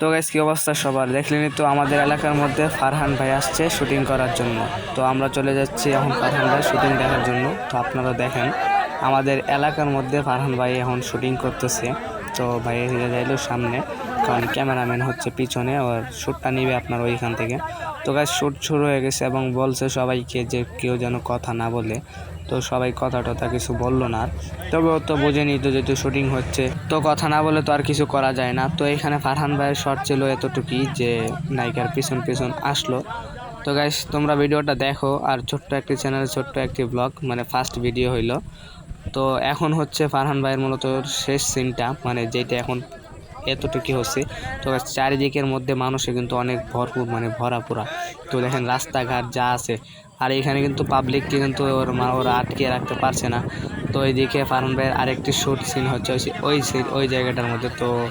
তো গাইস কি অবস্থা সবার? দেখলেনি তো আমাদের এলাকার মধ্যে ফারহান ভাই আসছে শুটিং করার জন্য। তো আমরা চলে যাচ্ছি এখন ফারহান ভাই শুটিং দেখার জন্য। তো আপনারা দেখেন, আমাদের এলাকার মধ্যে ফারহান ভাই এখন শুটিং করতেছে। তো ভাই এসে যাইলো সামনে, কারণ ক্যামেরাম্যান হচ্ছে পিছনে, ওর শ্যুটটা নিবে আপনার ওইখান থেকে। তো গাছ শ্যুট শুরু হয়ে গেছে এবং বলছে সবাইকে যে কেউ যেন কথা না বলে। তো সবাই কথা টথা কিছু বলল না। তবে ও তো বোঝেনি তো যেহেতু শুটিং হচ্ছে। তো কথা না বলে তো আর কিছু করা যায় না। তো এখানে ফারহান ভাইয়ের শর্ট ছিল এতটুকুই যে নায়িকার পিছন পিছন আসলো। তো গাইস তোমরা ভিডিওটা দেখো আর ছোট্ট একটি চ্যানেল ছোট্ট একটি ব্লগ মানে ফার্স্ট ভিডিও হইল। তো এখন হচ্ছে ফারহান ভাইয়ের মূলত শেষ সিনটা মানে যেটা এখন এতটুকু হচ্ছে। তো চারিদিকের মধ্যে মানুষে কিন্তু অনেক ভরপুর মানে ভরা পুরা। তো দেখেন রাস্তাঘাট যা আছে আর এখানে কিন্তু পাবলিককে কিন্তু ওর মা- ওরা আটকে রাখতে পারছে না। তো এইদিকে ফারহান ভাইয়ের আরেকটি শ্যুট সিন হচ্ছে ওই সি- ওই ওই জায়গাটার মধ্যে। তো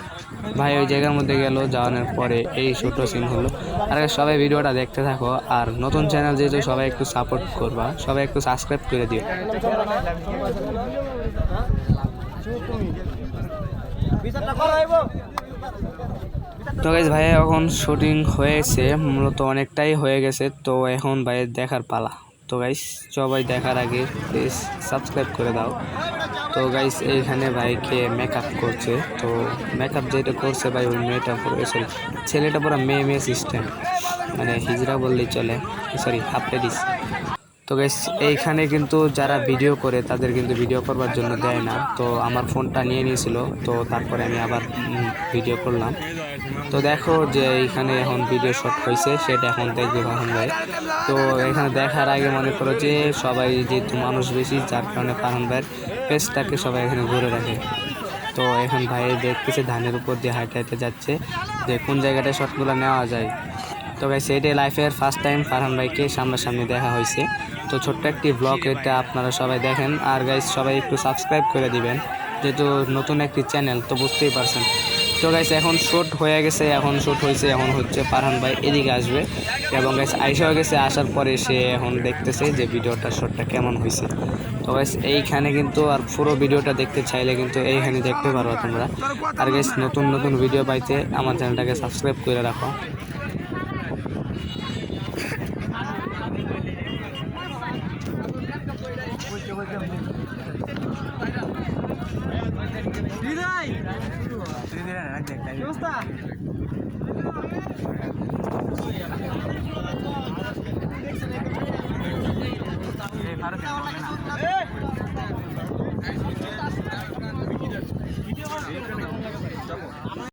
ভাই ওই জায়গার মধ্যে গেল, যাওয়ানোর পরে এই শ্যুটও সিন হলো। আর সবাই ভিডিওটা দেখতে থাকো। আর নতুন চ্যানেল যেহেতু, সবাই একটু সাপোর্ট করবা। সবাই একটু সাবস্ক্রাইব করে দিও। তো গাইজ ভাই, এখন শুটিং হয়েছে, মূলত অনেকটাই হয়ে গেছে, তো এখন ভাইয়ের দেখার পালা। তো গাইস সবাই দেখার আগে প্লিজ সাবস্ক্রাইব করে দাও। তো গাইস এইখানে ভাইকে মেকআপ করছে, তো মেকআপ যেটা করছে ভাই, ওই মেয়েটা পুরো সরি ছেলেটা পুরো মেয়ে মেয়ে সিস্টেম মানে হিজরা বললেই চলে সরি হাফ লেডিস তো গাইস এইখানে কিন্তু যারা ভিডিও করে, তাদের কিন্তু ভিডিও করবার জন্য দেয় না। তো আমার ফোনটা নিয়ে নিয়েছিল, তো তারপরে আমি আবার ভিডিও করলাম। তো দেখো যে এইখানে এখন ভিডিও শট হয়েছে, সেটা এখন দেখবে ফারহান ভাই। তো এখানে দেখার আগে মনে করো যে সবাই যেহেতু মানুষ বেশি, যার কারণে ফারহান ভাইয়ের ফেসটাকে সবাই এখানে ঘুরে রাখে তো এখন ভাই দেখতেছে ধানের উপর দিয়ে হাঁটে হাঁটে যাচ্ছে, যে কোন জায়গাটায় শটগুলো নেওয়া যায়। তো গাইস এটাই লাইফের ফার্স্ট টাইম ফারহান ভাইকে সামনাসামনি দেখা হয়েছে। তো ছোট্ট একটি ব্লগ এটা আপনারা সবাই দেখেন। আর গাইস সবাই একটু সাবস্ক্রাইব করে দিবেন, যেহেতু নতুন একটি চ্যানেল তো বুঝতেই পারছেন। তো গাইস এখন শর্ট হয়ে গেছে, এখন শর্ট হয়েছে, এখন হচ্ছে পারহান ভাই এদিকে আসবে। এবং গাইস আইসাও গেছে, আসার পরে সে এখন দেখতেছে যে ভিডিওটা শর্টটা কেমন হয়েছে তো গাইস এইখানে কিন্তু আর পুরো ভিডিওটা দেখতে চাইলে কিন্তু এইখানে দেখতে পারবা তোমরা। আর গাইস নতুন নতুন ভিডিও পাইতে আমার চ্যানেলটাকে সাবস্ক্রাইব করে রাখো। Thank you. হৃদয় হৃদয় রাখ দেখ কি অবস্থা?